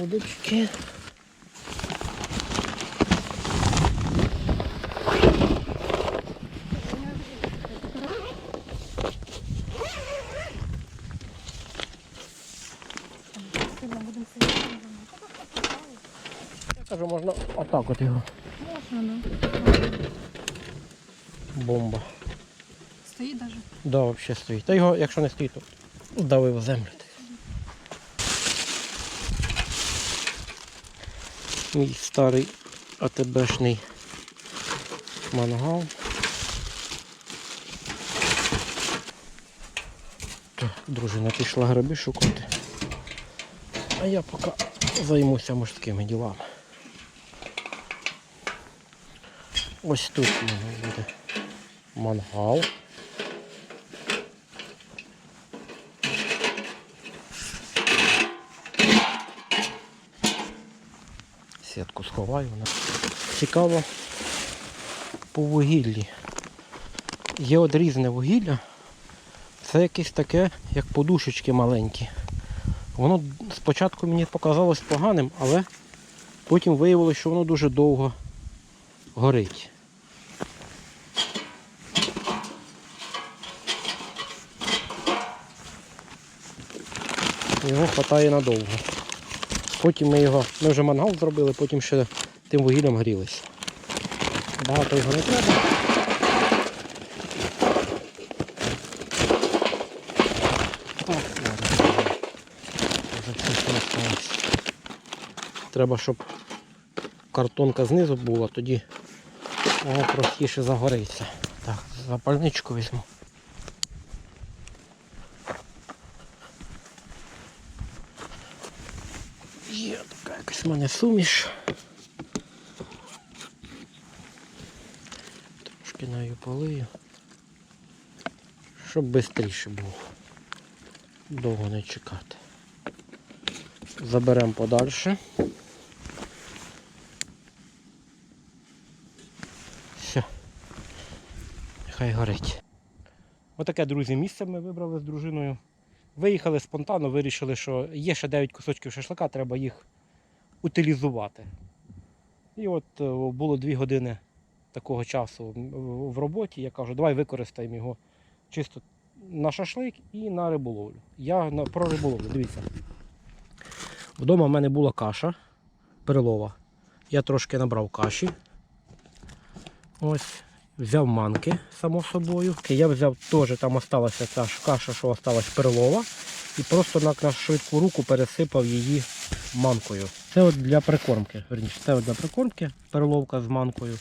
Удочки. Я кажу, можна отак от його. Можна, ну. Бомба. Стоїть даже. Да, взагалі стоїть. Та його, якщо не стоїть, то вдавив землю. Мій старий АТБшний мангал. Так, дружина пішла гриби шукати. А я поки займуся мужськими ділами. Ось тут у мене буде мангал. Сховаю. Цікаво по вугіллі. Є от різне вугілля. Це якесь таке, як подушечки маленькі. Воно спочатку мені показалось поганим, але потім виявилося, що воно дуже довго горить. Його вистачає надовго. Потім ми його, ми вже мангал зробили, потім ще тим вугіллям грілися. Багато його не треба. Треба, щоб картонка знизу була, тоді простіше загориться. Так, запальничку візьму. Є така якась в мене суміш. Трошки нею полию. Щоб швидше було. Довго не чекати. Заберемо подальше. Все. Нехай горить. Отаке, друзі, місце ми вибрали з дружиною. Виїхали спонтанно, вирішили, що є ще 9 кусочків шашлика, треба їх утилізувати. І от е, було 2 години такого часу в- роботі. Я кажу, давай використаємо його чисто на шашлик і на риболовлю. Я на, про риболовлю, дивіться. Вдома в мене була каша перелова. Я трошки набрав каші. Ось. Взяв манки, само собою. Я взяв теж, там осталася ця каша, що осталась перлова. І просто на, на швидку руку пересипав її манкою. Це от для прикормки. Верніше, це от для прикормки перловка з манкою.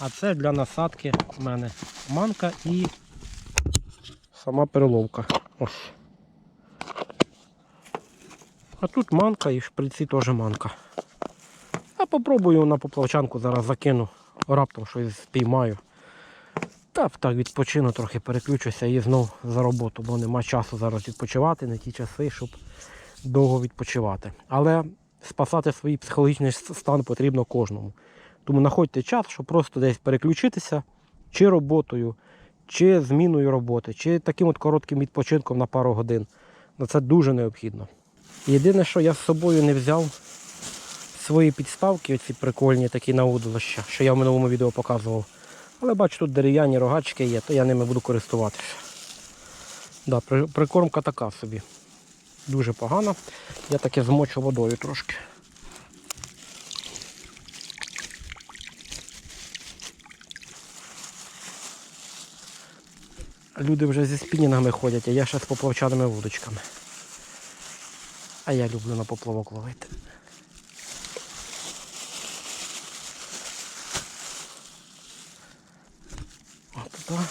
А це для насадки в мене манка і сама переловка. Ось. А тут манка і в шприці теж манка. А попробую на поплавчанку зараз закину. Раптом щось спіймаю. Та так відпочину, трохи переключуся і знов за роботу, бо нема часу зараз відпочивати, не ті часи, щоб довго відпочивати. Але спасати свій психологічний стан потрібно кожному. Тому знаходьте час, щоб просто десь переключитися чи роботою, чи зміною роботи, чи таким от коротким відпочинком на пару годин. Ну, це дуже необхідно. Єдине, що я з собою не взяв свої підставки, оці прикольні такі на удилища, що я в минулому відео показував. Але бачу, тут дерев'яні рогачки є, то я ними буду користуватися. Да, прикормка така собі. Дуже погана. Я таке змочу водою трошки. Люди вже зі спінінгами ходять, а я ще з поплавчаними вудочками. А я люблю на поплавок ловити. Туди.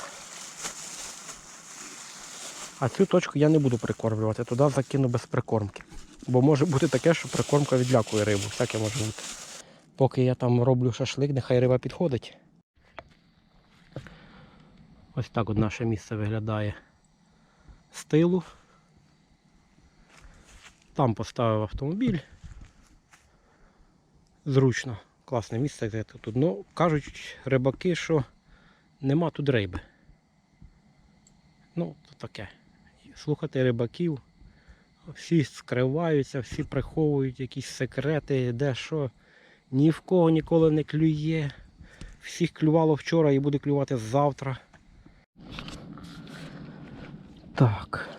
А цю точку я не буду прикормлювати, туди закину без прикормки. Бо може бути таке, що прикормка відлякує рибу, всяке може бути. Поки я там роблю шашлик, нехай риба підходить. Ось так от наше місце виглядає з тилу. Там поставив автомобіль. Зручно, класне місце тут. Ну, кажуть рибаки, що нема тут риби. Ну, то таке. Слухати рибаків, Всі скриваються, всі приховують якісь секрети, де що. Ні в кого ніколи не клює. Всіх клювало вчора і буде клювати завтра. Так.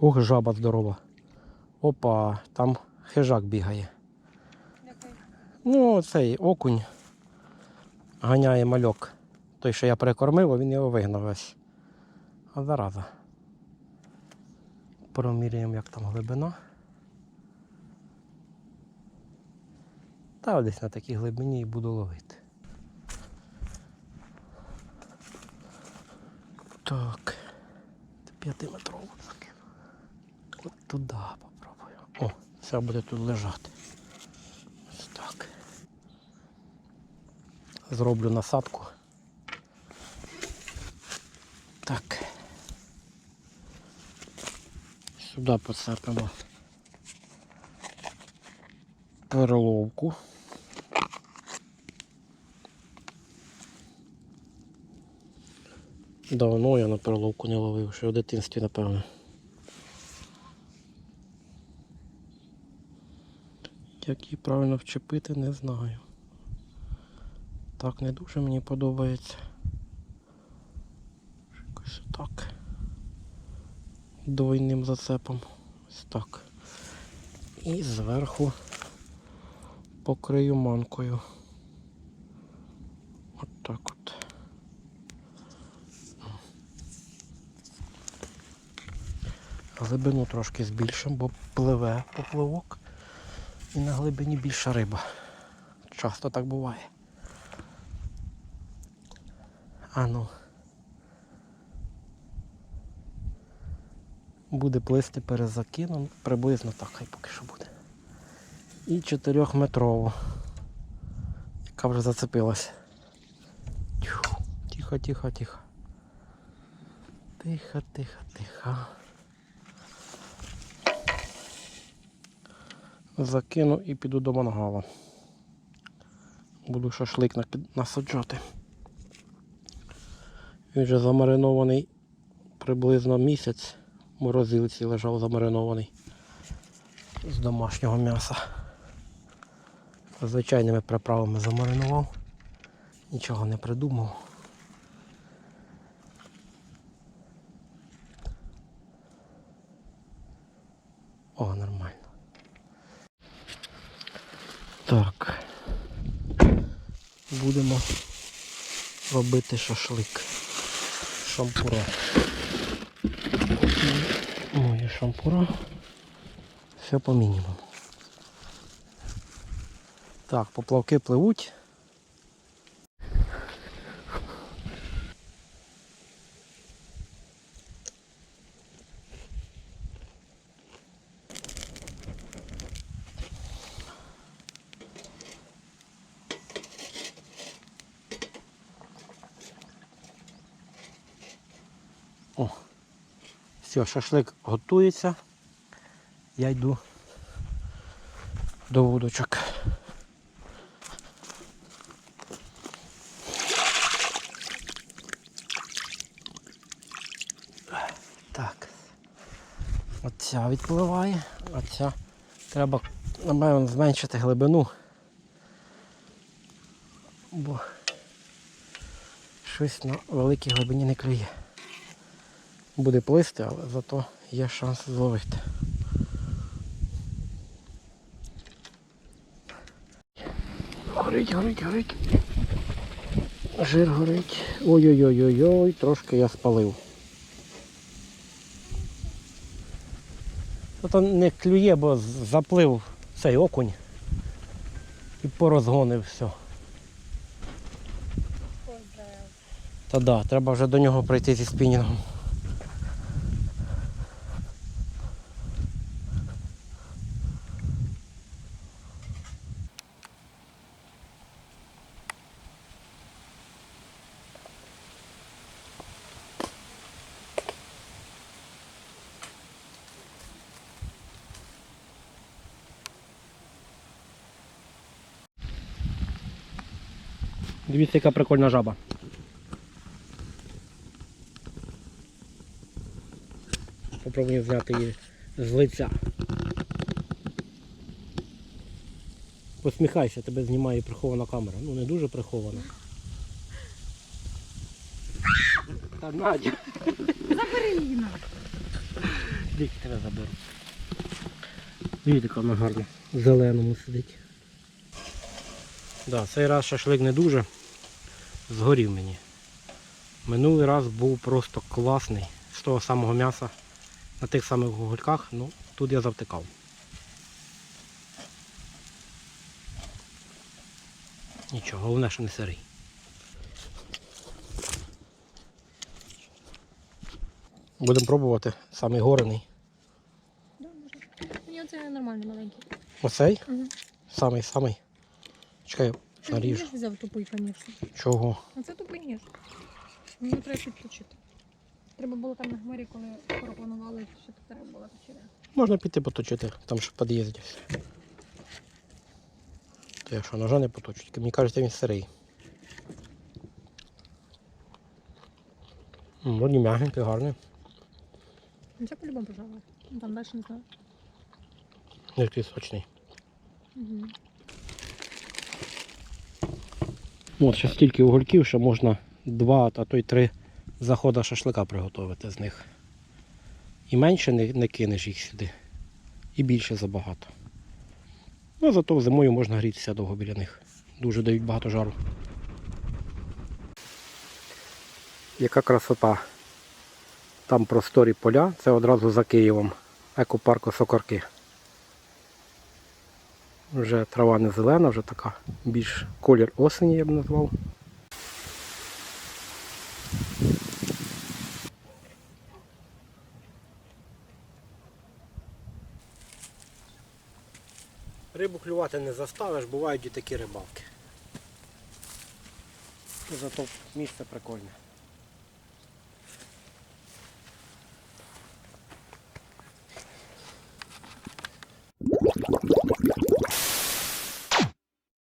Ох, жаба здорова. Опа, там хижак бігає. Ну, цей окунь ганяє мальок. Той, що я перекормив, а він його вигнав весь. А зараза. Проміряємо, як там глибина. Та десь на такій глибині і буду ловити. Так. П'ятиметрову закину. От туди попробую. О, це буде тут лежати. Ось так. Зроблю насадку. Так. Сюди посипемо перловку. Давно я на перловку не ловив, ще в дитинстві, напевно. Як її правильно вчепити, не знаю. Так не дуже мені подобається. Якось так. Двойним зацепом. Ось так. І зверху покрию манкою. От так от. Глибину трошки збільшимо, бо пливе попливок і на глибині більша риба. Часто так буває. А ну. Буде плисти перезакином, приблизно так хай поки що буде. І 4-метрову, яка вже зацепилась. Тихо, тихо, тихо. Тихо, тихо, тихо. Закину і піду до мангала. Буду шашлик насаджати. Він вже замаринований приблизно місяць. Морозилці лежав замаринований з домашнього м'яса. Звичайними приправами замаринував. Нічого не придумав. О, нормально. Так. Будемо робити шашлик. Шампура. Шампура. Все по мінімуму. Так, поплавки пливуть. Все, шашлик готується. Я йду до вудочок. Так. Оця відпливає, а ця треба, напевно, зменшити глибину. Бо щось на великій глибині не клює. Буде плисти, але зато є шанс зловити. Горить, горить, горить. Жир горить. Ой-ой-ой-ой-ой, трошки я спалив. Тобто не клює, бо заплив цей окунь і порозгонив все. Та да, треба вже до нього прийти зі спінінгом. Дивіться, яка прикольна жаба. Попробую зняти її з лиця. Посміхайся, тебе знімає прихована камера. Ну не дуже прихована. Та Надя. Забери її на. Діки тебе заберу. Дивіться, яка вона гарна. В зеленому сидить. Да, Цей раз шашлик не дуже. Згорів мені. Минулий раз був просто класний. З того самого м'яса на тих самих гульках, ну тут я завтикав. Нічого, головне, що не сирий. Будемо пробувати самий горений. Да. Ні, оце нормальний маленький. Оцей? Угу. Самий самий. Чекай, наріж. Ніж взяв тупий, звісно. Чого? А це тупий ніж. Мені треба підключити. Треба було там на гмирі, коли пропонували, що тут треба було точити. Можна піти поточити, там ж в під'їзді. все. То я що, ножа не поточу, тільки мені кажеться, він сирий. М, Вроді м'ягенький, гарний. Ну це по-любому пожалуй. Ну, Там далі не знаю. Який сочний. Угу. От, ще стільки угольків, що можна два, а то й три заходи шашлика приготувати з них. І менше не, не кинеш їх сюди. І більше забагато. Ну, зато зимою можна грітися довго біля них. Дуже дають багато жару. Яка красота. Там просторі поля, це одразу за Києвом. Екопарку Сокорки. Вже трава не зелена, вже така більш колір осені, я б назвав. Рибу клювати не заставиш, бувають і такі рибалки. Зато місце прикольне.